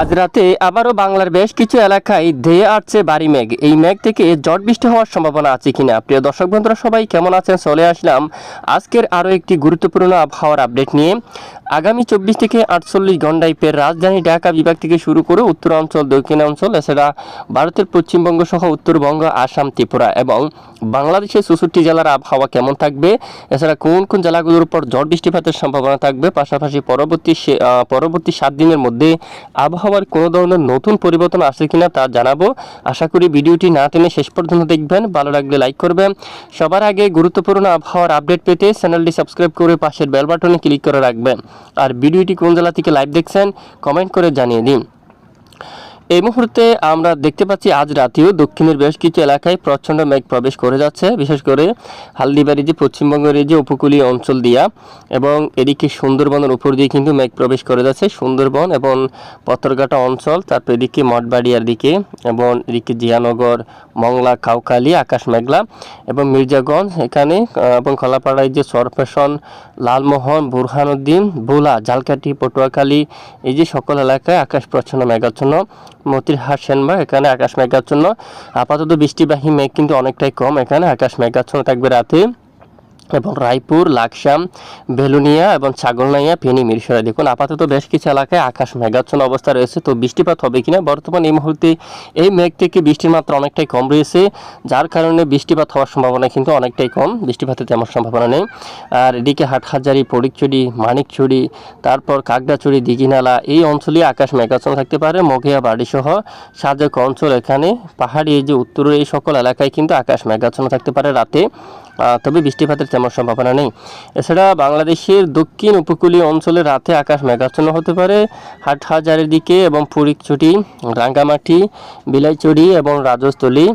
আজ রাতে আবারও বাংলার বেশ কিছু এলাকায় ধেয়ে আসছে বাড়ি মেঘ। এই মেঘ থেকে জট বৃষ্টি হওয়ার সম্ভাবনা আছে কিনা? প্রিয় দর্শক বন্ধুরা, সবাই কেমন আছেন? চলে আসলাম আজকের আরও একটি গুরুত্বপূর্ণ আবহাওয়ার আপডেট নিয়ে। আগামী চব্বিশ থেকে আটচল্লিশ ঘন্টায় ফের রাজধানী ঢাকা বিভাগ থেকে শুরু করে উত্তরাঞ্চল, দক্ষিণাঞ্চল, এছাড়া ভারতের পশ্চিমবঙ্গ সহ উত্তরবঙ্গ, আসাম, ত্রিপুরা এবং বাংলাদেশের চৌষট্টি জেলার আবহাওয়া কেমন থাকবে? এছাড়া কোন কোন জেলাগুলোর উপর ঝড় বৃষ্টিপাতের সম্ভাবনা থাকবে? পাশাপাশি পরবর্তী পরবর্তী সাত দিনের মধ্যে আবহাওয়ার কোনো ধরনের নতুন পরিবর্তন আছে কিনা তা জানাব। আশা করি ভিডিওটি না টেনে শেষ পর্যন্ত দেখবেন। ভালো লাগলে লাইক করবেন। সবার আগে গুরুত্বপূর্ণ আবহাওয়ার আপডেট পেতে চ্যানেলটি সাবস্ক্রাইব করে পাশের বেল বাটনে ক্লিক করে রাখবেন। আর ভিডিওটি কোন জেলা থেকে লাইভ দেখছেন, কমেন্ট করে জানিয়ে দিন। এই মুহূর্তে আমরা দেখতে পাচ্ছি আজ রাতেও দক্ষিণের বেশ কিছু এলাকায় প্রচণ্ড মেঘ প্রবেশ করে যাচ্ছে, বিশেষ করে হালদিবাড়ি যে পশ্চিমবঙ্গের যে উপকূলীয় অঞ্চল দিয়া এবং এদিকে সুন্দরবনের উপর দিয়ে কিন্তু মেঘ প্রবেশ করে যাচ্ছে। সুন্দরবন এবং পত্রঘাটা অঞ্চল, তারপর এদিকে মঠবাড়িয়ার দিকে এবং এদিকে জিয়ানগর, মংলা কাউকালি আকাশ মেঘলা এবং মির্জাগঞ্জ, এখানে এবং খলাপাড়ায় যে সরফেশন লালমোহন, বুরহানুদ্দিন, ভোলা, ঝালকাঠি, পটুয়াখালী, এই যে সকল এলাকায় আকাশ প্রচ্ছন্ন মেঘাচ্ছন্ন। মতিরহাট সেনবা এখানে আকাশ মেঘাচ্ছন্ন। আপাতত বৃষ্টিবাহী মেঘ কিন্তু অনেকটাই কম, এখানে আকাশ মেঘাচ্ছন্ন থাকবে রাতে। এবং রায়পুর, লাকসাম, বেলুনিয়া এবং ছাগলনাইয়া, ফেনী মিরসরা দেখুন, আপাতত বেশ কিছু এলাকায় আকাশ মেঘাচ্ছন্ন অবস্থা রয়েছে। তো বৃষ্টিপাত হবে কিনা? বর্তমান এই মুহূর্তে এই মেঘ থেকে বৃষ্টির মাত্রা অনেকটাই কম রয়েছে, যার কারণে বৃষ্টিপাত হওয়ার সম্ভাবনা কিন্তু অনেকটাই কম। বৃষ্টিপাতের তেমন সম্ভাবনা নেই। আর এদিকে হাটহাজারি ফটিকচুরি মানিকচুরি, তারপর কাকড়াচুরি, দিঘিনালা, এই অঞ্চলে আকাশ মেঘাচ্ছন্ন থাকতে পারে। মগিয়া বাড়িসহ সাজেক অঞ্চল এখানে। পাহাড়ি এই যে উত্তরের এই সকল এলাকায় কিন্তু আকাশ মেঘাচ্ছন্ন থাকতে পারে রাতে। তবে বৃষ্টিপাতের তেমন সম্ভাবনা নেই। এছাড়া বাংলাদেশের দক্ষিণ উপকূলীয় অঞ্চলে রাতে আকাশ মেঘাচ্ছন্ন হতে পারে। হাটহাজারের দিকে এবং ফুরিকচুটি রাঙ্গামাটি বিলাইচুরি এবং রাজস্থলী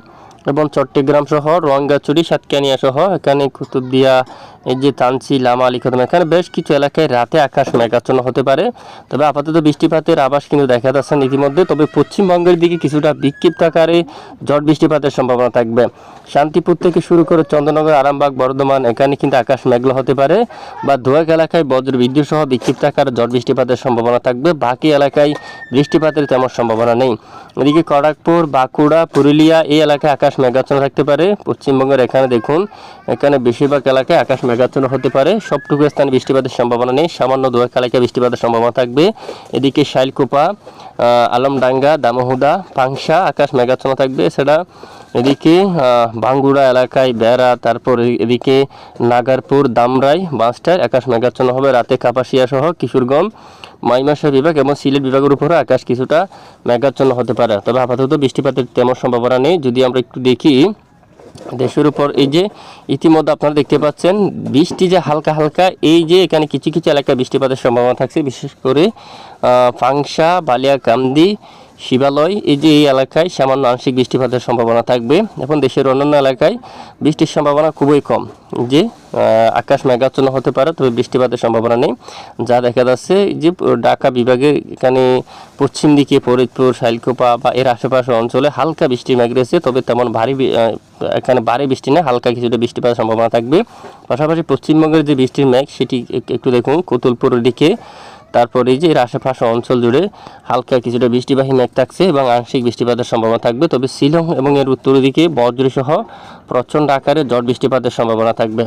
এবং চট্টগ্রাম সহ রঙ্গাচুরি সাতকানিয়া সহ এখানে কুতুবদিয়া এই যে তানসি লামা আলিখতম এখানে বেশ কিছু এলাকায় রাতে আকাশ মেঘাচ্ছন্ন হতে পারে। তবে আপাতত বৃষ্টিপাতের আবাস কিন্তু দেখা যাচ্ছে ইতিমধ্যে। তবে পশ্চিমবঙ্গের দিকে কিছুটা বিক্ষিপ্ত আকারে ঝড় বৃষ্টিপাতের সম্ভাবনা থাকবে। শান্তিপুর থেকে শুরু করে চন্দ্রনগর, আরামবাগ, বর্ধমান, এখানে কিন্তু আকাশ মেঘলা হতে পারে। বা ধোয়াক এলাকায় বজ্র বিদ্যুৎ সহ বিক্ষিপ্ত আকারে ঝড় বৃষ্টিপাতের সম্ভাবনা থাকবে। বাকি এলাকায় বৃষ্টিপাতের তেমন সম্ভাবনা নেই। এদিকে খড়গপুর বাঁকুড়া, পুরুলিয়া এই এলাকায় আকাশ মেঘাচ্ছন্ন থাকতে পারে। পশ্চিমবঙ্গের এখানে দেখুন, এখানে বেশিরভাগ এলাকায় আকাশ মেঘাচ্ছন্ন হতে পারে। সবটুকু স্থানে বৃষ্টিপাতের সম্ভাবনা নেই। সামান্য দু এক এলাকায় বৃষ্টিপাতের সম্ভাবনা থাকবে। এদিকে শাইলকোপা আলমডাঙ্গা দামোহুদা পাংশা আকাশ মেঘাচ্ছন্ন থাকবে এছাড়া। এদিকে আহ, বাঙ্গুড়া এলাকায় বেড়া তারপর এদিকে নাগারপুর দামরাই বাঁশটায় আকাশ মেঘাচ্ছন্ন হবে। রাতে কাপাসিয়া সহ কিশোরগঞ্জ মাইমাসা বিভাগ এবং সিলেট বিভাগের উপরে আকাশ কিছুটা মেঘাচ্ছন্ন হতে পারে। তবে আপাতত বৃষ্টিপাতের তেমন সম্ভাবনা নেই। যদি আমরা একটু দেখি দেশের উপর এই যে ইতিমধ্যে আপনারা দেখতে পাচ্ছেন, বৃষ্টি যে হালকা হালকা, এই যে এখানে কিছু কিছু এলাকায় বৃষ্টিপাতের সম্ভাবনা থাকছে। বিশেষ করে ফাংশা বালিয়া বালিয়াকান্দি শিবালয়, এই যে এই এলাকায় সামান্য আংশিক বৃষ্টিপাতের সম্ভাবনা থাকবে। এখন দেশের অন্যান্য এলাকায় বৃষ্টির সম্ভাবনা খুবই কম। যে আকাশ মেঘাচ্ছন্ন হতে পারে, তবে বৃষ্টিপাতের সম্ভাবনা নেই। যা দেখা যাচ্ছে যে, ঢাকা বিভাগের এখানে পশ্চিম দিকে ফরিদপুর, শাইলকুপা বা এর আশেপাশে অঞ্চলে হালকা বৃষ্টির মেঘ রয়েছে, তবে তেমন ভারী এখানে ভারী বৃষ্টি না হালকা কিছুটা বৃষ্টিপাতের সম্ভাবনা থাকবে। পাশাপাশি পশ্চিমবঙ্গের যে বৃষ্টির মেঘ, সেটি একটু দেখুন, কতুলপুরের দিকে তারপরে এই যে এর আশেপাশে অঞ্চল জুড়ে হালকা কিছুটা বৃষ্টিবাহী মেঘ থাকছে এবং আংশিক বৃষ্টিপাতের সম্ভাবনা থাকবে। তবে শিলং এবং এর উত্তর দিকে বজ্রসহ প্রচণ্ড আকারে জট বৃষ্টিপাতের সম্ভাবনা থাকবে।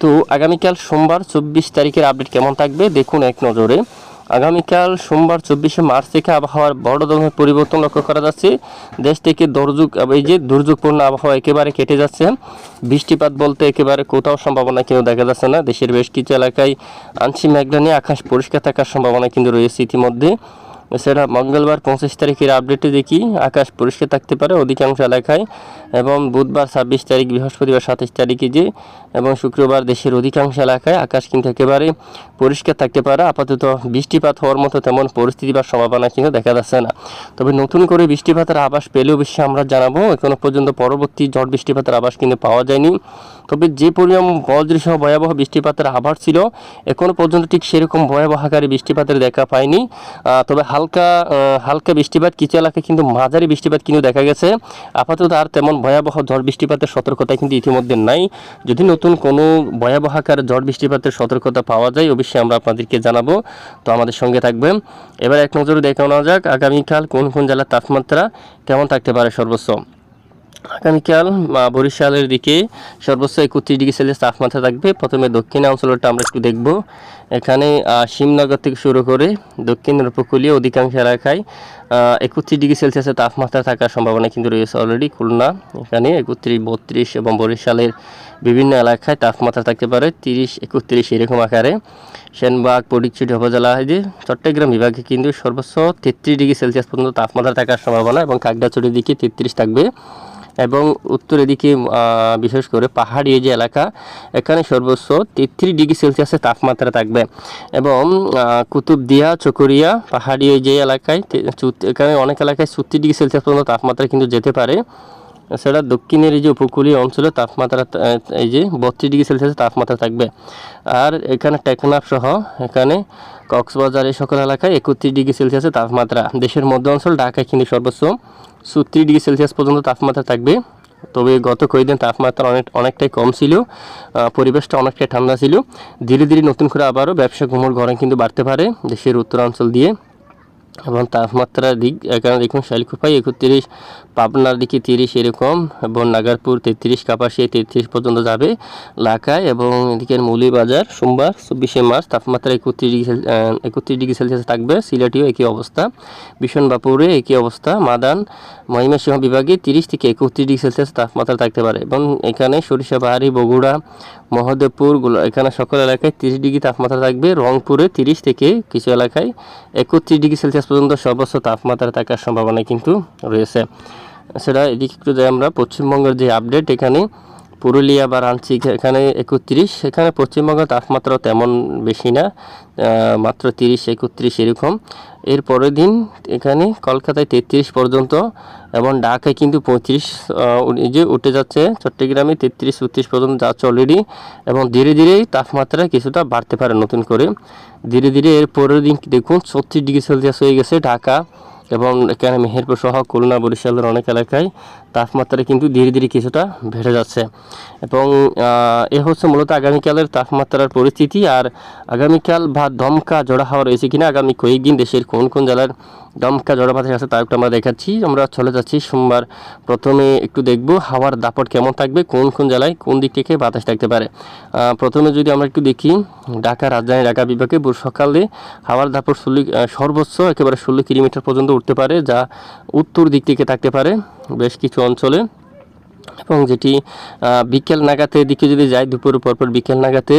তো আগামীকাল সোমবার চব্বিশ তারিখের আপডেট কেমন থাকবে? দেখুন এক নজরে। আগামীকাল সোমবার চব্বিশে মার্চ থেকে আবহাওয়ার বড় ধরনের পরিবর্তন লক্ষ্য করা যাচ্ছে। দেশ থেকে দুর্যোগ এই যে দুর্যোগপূর্ণ আবহাওয়া একেবারে কেটে যাচ্ছে। বৃষ্টিপাত বলতে একেবারে কোথাও সম্ভাবনা কিন্তু দেখা যাচ্ছে না। দেশের বেশ কিছু এলাকায় আংশিক মেঘলা নিয়ে আকাশ পরিষ্কার থাকার সম্ভাবনা কিন্তু রয়েছে ইতিমধ্যে। এছাড়া মঙ্গলবার পঁচিশ তারিখের আপডেটে দেখি আকাশ পরিষ্কার থাকতে পারে অধিকাংশ এলাকায় এবং বুধবার ছাব্বিশ তারিখ বৃহস্পতিবার সাতাশ তারিখে যে এবং শুক্রবার দেশের অধিকাংশ এলাকায় আকাশ কিন্তু একেবারে পরিষ্কার থাকতে পারে। আপাতত বৃষ্টিপাত হওয়ার মতো তেমন পরিস্থিতি বা সম্ভাবনা কিন্তু দেখা যাচ্ছে না। তবে নতুন করে বৃষ্টিপাতের আভাস পেলেও বেশি আমরা জানাব এখনও পর্যন্ত পরবর্তী ঝড় বৃষ্টিপাতের আভাস কিন্তু পাওয়া যায়নি। তবে যে পরিমাণ বজ্রসহ ভয়াবহ বৃষ্টিপাতের আভাস ছিল এখনও পর্যন্ত ঠিক সেরকম ভয়াবহ আকারে বৃষ্টিপাতের দেখা পায়নি তবে হালকা হালকা বৃষ্টিপাত, কিছু এলাকায় কিন্তু মাঝারি বৃষ্টিপাত কিন্তু দেখা গেছে। আপাতত আর তেমন ভয়াবহ ঝড় বৃষ্টিপাতের সতর্কতা কিন্তু ইতিমধ্যে নাই। যদি নতুন কোনো ভয়াবহ আকারে ঝড় বৃষ্টিপাতের সতর্কতা পাওয়া যায়, অবশ্যই আমরা আপনাদেরকে জানাব। তো আমাদের সঙ্গে থাকবেন। এবার এক নজরে দেখে নেওয়া যাক, আগামীকাল কোন কোন জেলার তাপমাত্রা কেমন থাকতে পারে সর্বোচ্চ। আগামীকাল বরিশালের দিকে সর্বোচ্চ একত্রিশ ডিগ্রি সেলসিয়াস তাপমাত্রা থাকবে। প্রথমে দক্ষিণ অঞ্চলটা আমরা একটু দেখব। এখানে আহ, শিবনগর থেকে শুরু করে দক্ষিণের উপকূলীয় অধিকাংশ এলাকায় একত্রিশ ডিগ্রি সেলসিয়াসের তাপমাত্রা থাকার সম্ভাবনা কিন্তু রয়েছে অলরেডি খুলনা। এখানে একত্রিশ বত্রিশ এবং বরিশালের বিভিন্ন এলাকায় তাপমাত্রা থাকতে পারে তিরিশ একত্রিশ এরকম আকারে। সেনবাগ পরিচুটি উপজেলা যে চট্টগ্রাম বিভাগে কিন্তু সর্বোচ্চ তেত্রিশ ডিগ্রি সেলসিয়াস পর্যন্ত তাপমাত্রা থাকার সম্ভাবনা এবং কাকড়াছড়ির দিকে তেত্রিশ থাকবে। এবং উত্তরের দিকে বিশেষ করে পাহাড়ি যে এলাকা, এখানে সর্বোচ্চ তেত্রিশ ডিগ্রি সেলসিয়াসের তাপমাত্রা থাকবে। এবং কুতুবদিয়া, চকরিয়া পাহাড়ি যে এলাকায় এখানে অনেক এলাকায় ছত্রিশ ডিগ্রি সেলসিয়াস পর্যন্ত তাপমাত্রা কিন্তু যেতে পারে। এছাড়া দক্ষিণের এই যে উপকূলীয় অঞ্চলে তাপমাত্রা এই যে বত্রিশ ডিগ্রি সেলসিয়াস তাপমাত্রা থাকবে। আর এখানে টেকনাফ সহ এখানে কক্সবাজার এই সকল এলাকায় একত্রিশ ডিগ্রি সেলসিয়াসের তাপমাত্রা। দেশের মধ্য অঞ্চল ঢাকায় কিন্তু সর্বোচ্চ ছত্রিশ ডিগ্রি সেলসিয়াস পর্যন্ত তাপমাত্রা থাকবে। তবে গত কয়েকদিন তাপমাত্রা অনেক, অনেকটাই কম ছিল পরিবেশটা অনেকটাই ঠান্ডা ছিল। ধীরে ধীরে নতুন করে আবারও ব্যবসা ঘুমোর গরম কিন্তু বাড়তে পারে দেশের উত্তরাঞ্চল দিয়ে। এবং তাপমাত্রার দিক, এখানে দেখুন শাইলকুপাই একত্রিশ পাবনার দিকে তিরিশ এরকম, এবং নাগারপুর তেত্রিশ, কাপাসিয়া তেত্রিশ পর্যন্ত যাবে লাকায় এবং এদিকে মৌলিবাজার সোমবার, চব্বিশে মার্চ, তাপমাত্রা একত্রিশ ডিগ্রি একত্রিশ ডিগ্রি সেলসিয়াস থাকবে, সিলেটিও একই অবস্থা। বিশনবাপুরে একই অবস্থা, মাদান মহিমাসিংহ বিভাগে তিরিশ থেকে একত্রিশ ডিগ্রি সেলসিয়াস তাপমাত্রা থাকতে পারে, এবং এখানে সরিষাবাহারি বগুড়া, মহদেবপুর, গুলো- এখানে সকল এলাকায় তিরিশ ডিগ্রি তাপমাত্রা থাকবে, রংপুরে তিরিশ থেকে কিছু এলাকায় একত্রিশ ডিগ্রি সেলসিয়াস পর্যন্ত সর্বোচ্চ তাপমাত্রা থাকার সম্ভাবনা কিন্তু রয়েছে। সেটা এদিকে একটু যাই আমরা। পশ্চিমবঙ্গের যে আপডেট এখানে, পুরুলিয়া বা রাঞ্চি এখানে একত্রিশ, এখানে পশ্চিমবঙ্গের তাপমাত্রা তেমন বেশি না মাত্র তিরিশ, একত্রিশ এরকম। এর পরের দিন এখানে কলকাতায় তেত্রিশ পর্যন্ত এবং ঢাকায় কিন্তু পঁয়ত্রিশ যে উঠে যাচ্ছে, চট্টগ্রামে তেত্রিশ চৌত্রিশ পর্যন্ত যাচ্ছে অলরেডি এবং ধীরে ধীরে তাপমাত্রা কিছুটা বাড়তে পারে নতুন করে। ধীরে ধীরে এর পরের দিন দেখুন, ছত্রিশ ডিগ্রি সেলসিয়াস হয়ে গেছে ঢাকা। এবং এখানে মেহেরপুর সহ খুলনা, বরিশালের অনেক এলাকায় তাপমাত্রা কিন্তু ধীরে ধীরে কিছুটা বেড়ে যাচ্ছে। এবং এ হচ্ছে মূলত আগামীকালের তাপমাত্রার পরিস্থিতি। আর আগামীকাল বা দমকা জোড়া হাওয়া রয়েছে কিনা আগামী কয়েকদিন দেশের কোন কোন জেলার দমকা জোড়া বাতাস আছে তা একটু আমরা দেখাচ্ছি। আমরা চলে যাচ্ছি সোমবার। প্রথমে একটু দেখব হাওয়ার দাপট কেমন থাকবে, কোন কোন জেলায় কোন দিক থেকে বাতাস থাকতে পারে। প্রথমে যদি আমরা একটু দেখি, ঢাকা, রাজধানী, ঢাকা বিভাগে সকালে হাওয়ার দাপট ষোলো সর্বোচ্চ একেবারে ষোলো কিলোমিটার পর্যন্ত উঠতে পারে, যা উত্তর দিক থেকে থাকতে পারে বেশ কিছু অঞ্চলে। এবং যেটি বিকেল নাগাতের দিকে যদি যাই, দুপুর পরপর বিকেল নাগাতে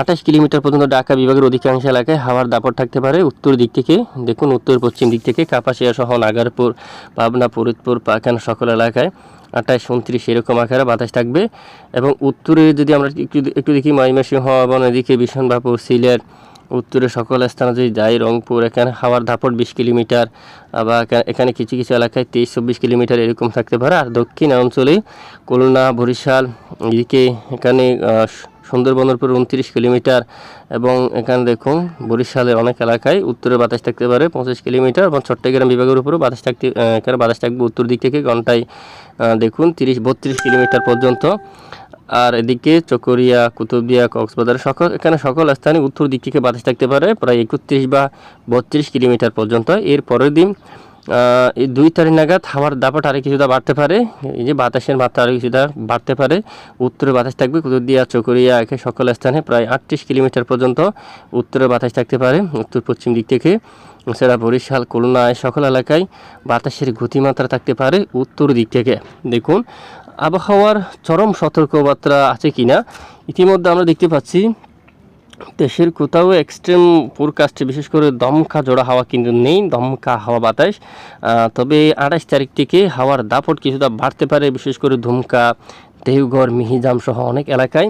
আঠাশ কিলোমিটার পর্যন্ত ঢাকা বিভাগের অধিকাংশ এলাকায় হাওয়ার দাপট থাকতে পারে। উত্তর দিক থেকে, দেখুন উত্তর পশ্চিম দিক থেকে কাপাসিয়া সহ নাগারপুর, পাবনা, ফরিদপুর, পাখান সকল এলাকায় আঠাশ, উনত্রিশ এরকম আকারে বাতাস থাকবে। এবং উত্তরে যদি আমরা একটু একটু দেখি, ময়মনসিংহ এবং এদিকে বিশনবাপুর সিলেট উত্তরে সকল স্থানে যদি যাই রংপুর, এখানে হাওয়ার দাপট বিশ কিলোমিটার, আবার এখানে কিছু কিছু এলাকায় তেইশ, চব্বিশ কিলোমিটার এরকম থাকতে পারে। আর দক্ষিণ অঞ্চলে খুলনা, বরিশাল, এদিকে এখানে সুন্দরবনের উপর উনত্রিশ কিলোমিটার এবং এখানে দেখুন বরিশালের অনেক এলাকায় উত্তরে বাতাস থাকতে পারে পঁচিশ কিলোমিটার এবং চট্টগ্রাম বিভাগের উপরেও বাতাস থাকতে এখানে বাতাস থাকবে উত্তর দিক থেকে ঘন্টায় দেখুন তিরিশ, বত্রিশ কিলোমিটার পর্যন্ত। আর এদিকে চকরিয়া, কুতুবদিয়া, কক্সবাজার সকল এখানে সকল স্থানে উত্তর দিক থেকে বাতাস থাকতে পারে, প্রায় একত্রিশ বা বত্রিশ কিলোমিটার পর্যন্ত। এর পরের দিন এই দুই তারিখ নাগাদ হাওয়ার দাপট আরও কিছুটা বাড়তে পারে। এই যে বাতাসের মাত্রা আরও কিছুটা বাড়তে পারে। উত্তরে বাতাস থাকবে কুতুবদিয়া, চকরিয়া, একে সকল স্থানে প্রায় আটত্রিশ কিলোমিটার পর্যন্ত উত্তরে বাতাস থাকতে পারে, উত্তর পশ্চিম দিক থেকে। এছাড়া বরিশাল, খুলনা সকল এলাকায় বাতাসের গতিমাত্রা থাকতে পারে উত্তর দিক থেকে। দেখুন আবহাওয়ার চরম সতর্কবার্তা আছে কিনা? ইতিমধ্যে আমরা দেখতে পাচ্ছি, দেশের কোথাও এক্সট্রিম ফোরকাস্টে বিশেষ করে দমকা জোড়া হাওয়া কিন্তু নেই, দমকা হাওয়া বাতাস। তবে আঠাশ তারিখ থেকে হাওয়ার দাপট কিছুটা বাড়তে পারে, বিশেষ করে ধুমকা, দেওঘর, মিহিজাম সহ অনেক এলাকায়।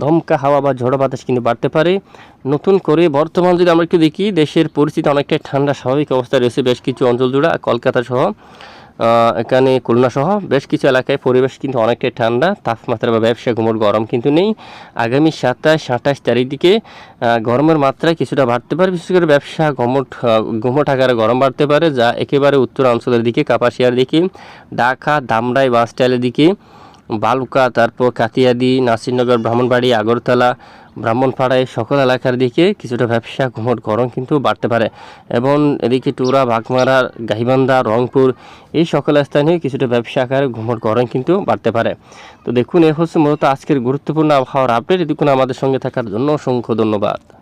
দমকা হাওয়া বা ঝড়ো বাতাস কিন্তু বাড়তে পারে। নতুন করে বর্তমান যদি আমরা একটু দেখি, দেশের পরিস্থিতি অনেকটাই ঠান্ডা, স্বাভাবিক অবস্থায় রয়েছে বেশ কিছু অঞ্চল জুড়ে, কলকাতা সহ। এখানে খুলনাসহ বেশ কিছু এলাকায় পরিবেশ কিন্তু অনেকটাই ঠান্ডা, তাপমাত্রা বা ব্যবসা ঘুমোর গরম কিন্তু নেই। আগামী সাতাশ, আঠাশ তারিখ দিকে গরমের মাত্রা কিছুটা বাড়তে পারে, বিশেষ করে ব্যবসা ঘমট ঘুমট আকারে গরম বাড়তে পারে, যা একেবারে উত্তর অঞ্চলের দিকে, কাপাসিয়ার দিকে, ঢাকা, দামরাই বাস স্টাইলের দিকে। বালুকা, তারপর কাতিয়াদি, নাসিরনগর, ব্রাহ্মণবাড়ি, আগরতলা ব্রাহ্মণপাড়া এই সকল এলাকার দিকে কিছুটা ব্যবসা ঘুমট, গরম কিন্তু বাড়তে পারে। এবং এদিকে টুরা বাগমারা, গাইবান্ধা, রংপুর, এই সকল স্থানে কিছুটা ব্যবসা আকারে ঘুমট, গরম কিন্তু বাড়তে পারে। তো দেখুন, এ হচ্ছে মূলত আজকের গুরুত্বপূর্ণ আবহাওয়ার আপডেট এদিকুন আমাদের সঙ্গে থাকার জন্য অসংখ্য ধন্যবাদ।